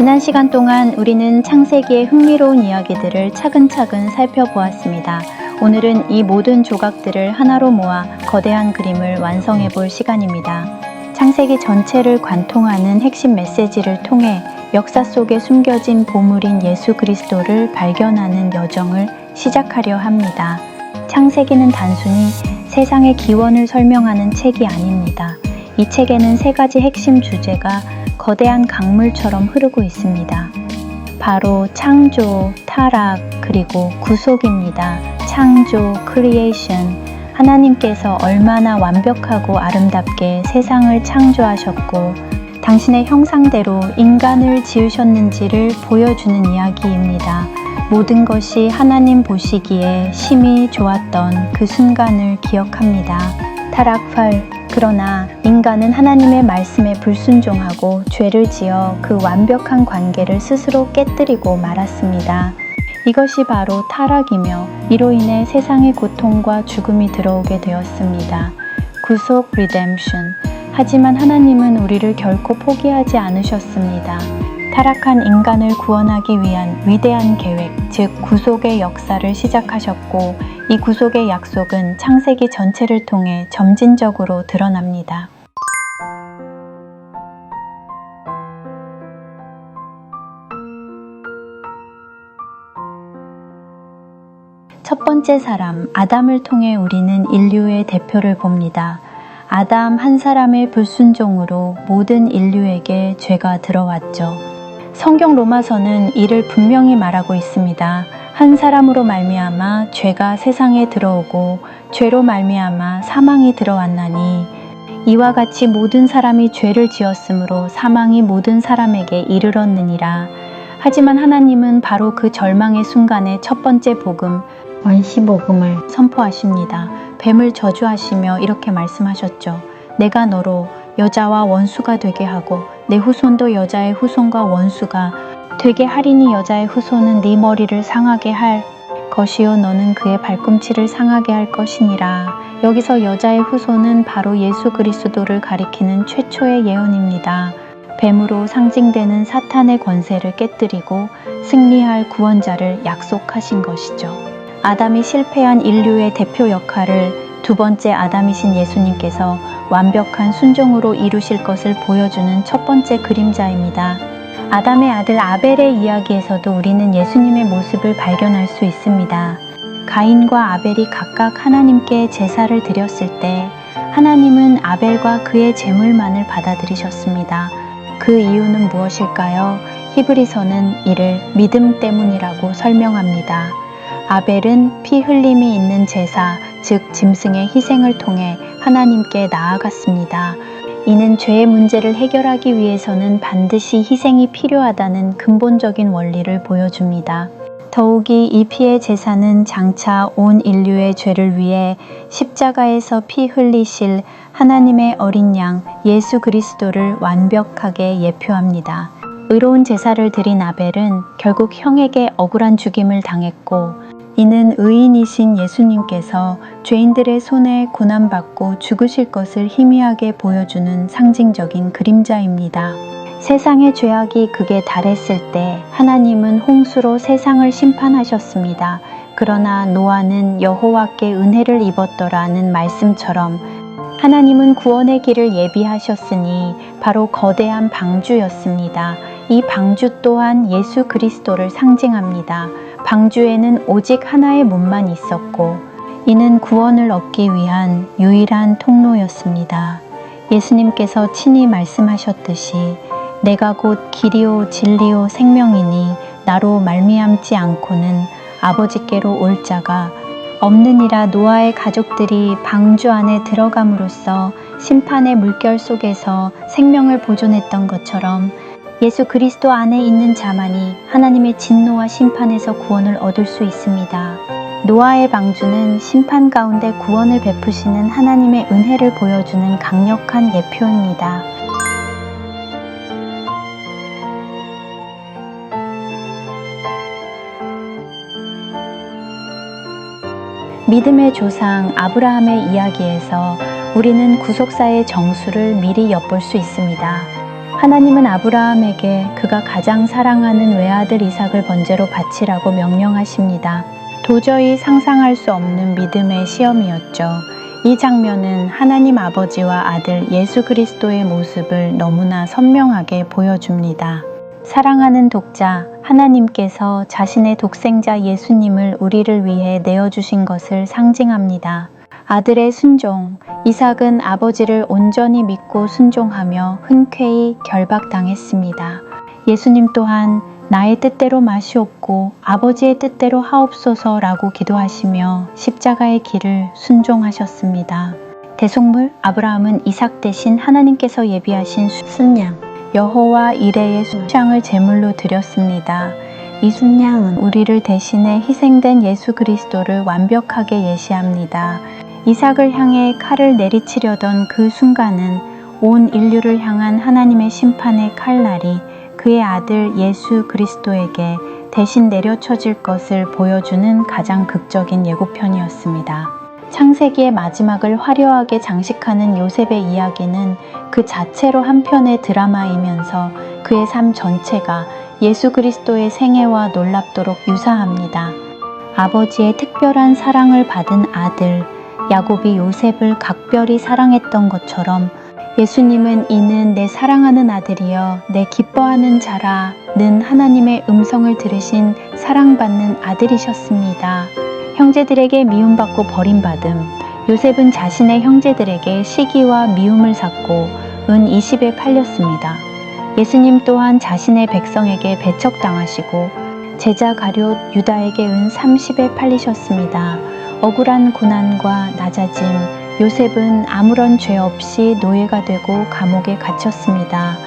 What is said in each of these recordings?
지난 시간 동안 우리는 창세기의 흥미로운 이야기들을 차근차근 살펴보았습니다. 오늘은 이 모든 조각들을 하나로 모아 거대한 그림을 완성해 볼 시간입니다. 창세기 전체를 관통하는 핵심 메시지를 통해 역사 속에 숨겨진 보물인 예수 그리스도를 발견하는 여정을 시작하려 합니다. 창세기는 단순히 세상의 기원을 설명하는 책이 아닙니다. 이 책에는 세 가지 핵심 주제가 거대한 강물처럼 흐르고 있습니다. 바로 창조, 타락, 그리고 구속입니다. 창조, 크리에이션. 하나님께서 얼마나 완벽하고 아름답게 세상을 창조하셨고, 당신의 형상대로 인간을 지으셨는지를 보여주는 이야기입니다. 모든 것이 하나님 보시기에 심히 좋았던 그 순간을 기억합니다. 타락팔. 그러나 인간은 하나님의 말씀에 불순종하고 죄를 지어 그 완벽한 관계를 스스로 깨뜨리고 말았습니다. 이것이 바로 타락이며 이로 인해 세상의 고통과 죽음이 들어오게 되었습니다. 구속 리뎀션. 하지만 하나님은 우리를 결코 포기하지 않으셨습니다. 타락한 인간을 구원하기 위한 위대한 계획, 즉 구속의 역사를 시작하셨고 이 구속의 약속은 창세기 전체를 통해 점진적으로 드러납니다. 첫 번째 사람, 아담을 통해 우리는 인류의 대표를 봅니다. 아담 한 사람의 불순종으로 모든 인류에게 죄가 들어왔죠. 성경 로마서는 이를 분명히 말하고 있습니다. 한 사람으로 말미암아 죄가 세상에 들어오고 죄로 말미암아 사망이 들어왔나니 이와 같이 모든 사람이 죄를 지었으므로 사망이 모든 사람에게 이르렀느니라. 하지만 하나님은 바로 그 절망의 순간에 첫 번째 복음 원시 복음을 선포하십니다. 뱀을 저주하시며 이렇게 말씀하셨죠. 내가 너로 여자와 원수가 되게 하고 내 후손도 여자의 후손과 원수가 되게 하리니 여자의 후손은 네 머리를 상하게 할 것이요 너는 그의 발꿈치를 상하게 할 것이니라. 여기서 여자의 후손은 바로 예수 그리스도를 가리키는 최초의 예언입니다. 뱀으로 상징되는 사탄의 권세를 깨뜨리고 승리할 구원자를 약속하신 것이죠. 아담이 실패한 인류의 대표 역할을 두 번째 아담이신 예수님께서 완벽한 순종으로 이루실 것을 보여주는 첫 번째 그림자입니다. 아담의 아들 아벨의 이야기에서도 우리는 예수님의 모습을 발견할 수 있습니다. 가인과 아벨이 각각 하나님께 제사를 드렸을 때 하나님은 아벨과 그의 제물만을 받아들이셨습니다. 그 이유는 무엇일까요? 히브리서는 이를 믿음 때문이라고 설명합니다. 아벨은 피 흘림이 있는 제사, 즉 짐승의 희생을 통해 하나님께 나아갔습니다. 이는 죄의 문제를 해결하기 위해서는 반드시 희생이 필요하다는 근본적인 원리를 보여줍니다. 더욱이 이 피의 제사는 장차 온 인류의 죄를 위해 십자가에서 피 흘리실 하나님의 어린 양 예수 그리스도를 완벽하게 예표합니다. 의로운 제사를 드린 아벨은 결국 형에게 억울한 죽임을 당했고 이는 의인이신 예수님께서 죄인들의 손에 고난받고 죽으실 것을 희미하게 보여주는 상징적인 그림자입니다. 세상의 죄악이 극에 달했을 때 하나님은 홍수로 세상을 심판하셨습니다. 그러나 노아는 여호와께 은혜를 입었더라는 말씀처럼 하나님은 구원의 길을 예비하셨으니 바로 거대한 방주였습니다. 이 방주 또한 예수 그리스도를 상징합니다. 방주에는 오직 하나의 문만 있었고 이는 구원을 얻기 위한 유일한 통로였습니다. 예수님께서 친히 말씀하셨듯이 내가 곧 길이요 진리요 생명이니 나로 말미암지 않고는 아버지께로 올 자가 없느니라 노아의 가족들이 방주 안에 들어감으로써 심판의 물결 속에서 생명을 보존했던 것처럼 예수 그리스도 안에 있는 자만이 하나님의 진노와 심판에서 구원을 얻을 수 있습니다. 노아의 방주는 심판 가운데 구원을 베푸시는 하나님의 은혜를 보여주는 강력한 예표입니다. 믿음의 조상 아브라함의 이야기에서 우리는 구속사의 정수를 미리 엿볼 수 있습니다. 하나님은 아브라함에게 그가 가장 사랑하는 외아들 이삭을 번제로 바치라고 명령하십니다. 도저히 상상할 수 없는 믿음의 시험이었죠. 이 장면은 하나님 아버지와 아들 예수 그리스도의 모습을 너무나 선명하게 보여줍니다. 사랑하는 독자, 하나님께서 자신의 독생자 예수님을 우리를 위해 내어주신 것을 상징합니다. 아들의 순종, 이삭은 아버지를 온전히 믿고 순종하며 흔쾌히 결박당했습니다. 예수님 또한 나의 뜻대로 마시옵고 아버지의 뜻대로 하옵소서라고 기도하시며 십자가의 길을 순종하셨습니다. 대속물 아브라함은 이삭 대신 하나님께서 예비하신 순양 여호와 이레의 순양을 제물로 드렸습니다. 이 순양은 우리를 대신해 희생된 예수 그리스도를 완벽하게 예시합니다. 이삭을 향해 칼을 내리치려던 그 순간은 온 인류를 향한 하나님의 심판의 칼날이 그의 아들 예수 그리스도에게 대신 내려쳐질 것을 보여주는 가장 극적인 예고편이었습니다. 창세기의 마지막을 화려하게 장식하는 요셉의 이야기는 그 자체로 한 편의 드라마이면서 그의 삶 전체가 예수 그리스도의 생애와 놀랍도록 유사합니다. 아버지의 특별한 사랑을 받은 아들, 야곱이 요셉을 각별히 사랑했던 것처럼 예수님은 이는 내 사랑하는 아들이여 내 기뻐하는 자라 는 하나님의 음성을 들으신 사랑받는 아들이셨습니다. 형제들에게 미움받고 버림받음 요셉은 자신의 형제들에게 시기와 미움을 샀고 은 20에 팔렸습니다. 예수님 또한 자신의 백성에게 배척당하시고 제자 가룟 유다에게 은 30에 팔리셨습니다. 억울한 고난과 낮아짐, 요셉은 아무런 죄 없이 노예가 되고 감옥에 갇혔습니다.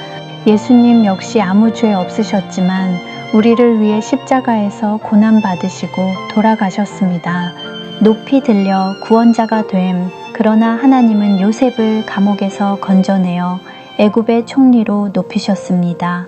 예수님 역시 아무 죄 없으셨지만 우리를 위해 십자가에서 고난 받으시고 돌아가셨습니다. 높이 들려 구원자가 됨. 그러나 하나님은 요셉을 감옥에서 건져내어 애굽의 총리로 높이셨습니다.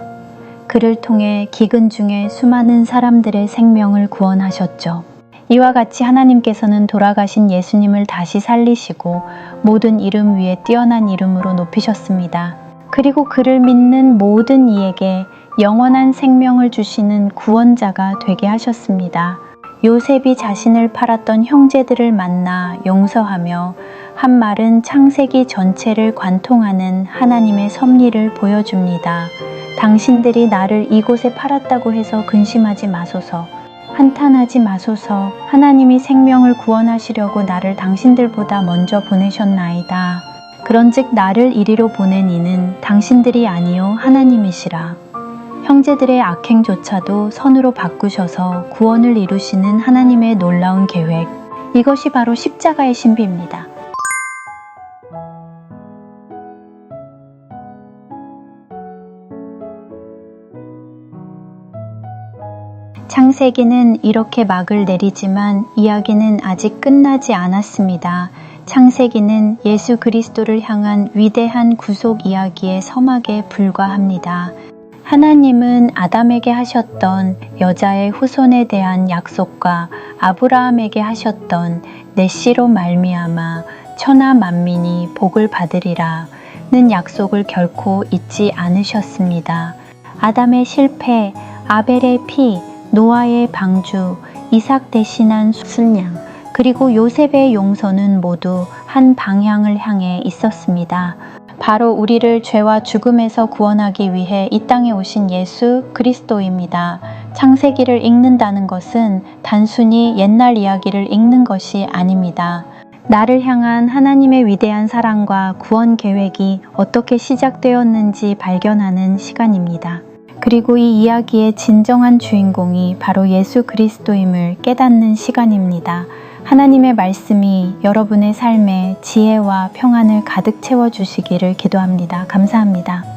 그를 통해 기근 중에 수많은 사람들의 생명을 구원하셨죠. 이와 같이 하나님께서는 돌아가신 예수님을 다시 살리시고 모든 이름 위에 뛰어난 이름으로 높이셨습니다. 그리고 그를 믿는 모든 이에게 영원한 생명을 주시는 구원자가 되게 하셨습니다. 요셉이 자신을 팔았던 형제들을 만나 용서하며 한 말은 창세기 전체를 관통하는 하나님의 섭리를 보여줍니다. 당신들이 나를 이곳에 팔았다고 해서 근심하지 마소서. 한탄하지 마소서. 하나님이 생명을 구원하시려고 나를 당신들보다 먼저 보내셨나이다. 그런즉 나를 이리로 보낸 이는 당신들이 아니요 하나님이시라. 형제들의 악행조차도 선으로 바꾸셔서 구원을 이루시는 하나님의 놀라운 계획. 이것이 바로 십자가의 신비입니다. 창세기는 이렇게 막을 내리지만 이야기는 아직 끝나지 않았습니다. 창세기는 예수 그리스도를 향한 위대한 구속 이야기의 서막에 불과합니다. 하나님은 아담에게 하셨던 여자의 후손에 대한 약속과 아브라함에게 하셨던 내 씨로 말미암아 천하 만민이 복을 받으리라 는 약속을 결코 잊지 않으셨습니다. 아담의 실패, 아벨의 피, 노아의 방주, 이삭 대신한 순양, 그리고 요셉의 용서는 모두 한 방향을 향해 있었습니다. 바로 우리를 죄와 죽음에서 구원하기 위해 이 땅에 오신 예수 그리스도입니다. 창세기를 읽는다는 것은 단순히 옛날 이야기를 읽는 것이 아닙니다. 나를 향한 하나님의 위대한 사랑과 구원 계획이 어떻게 시작되었는지 발견하는 시간입니다. 그리고 이 이야기의 진정한 주인공이 바로 예수 그리스도임을 깨닫는 시간입니다. 하나님의 말씀이 여러분의 삶에 지혜와 평안을 가득 채워 주시기를 기도합니다. 감사합니다.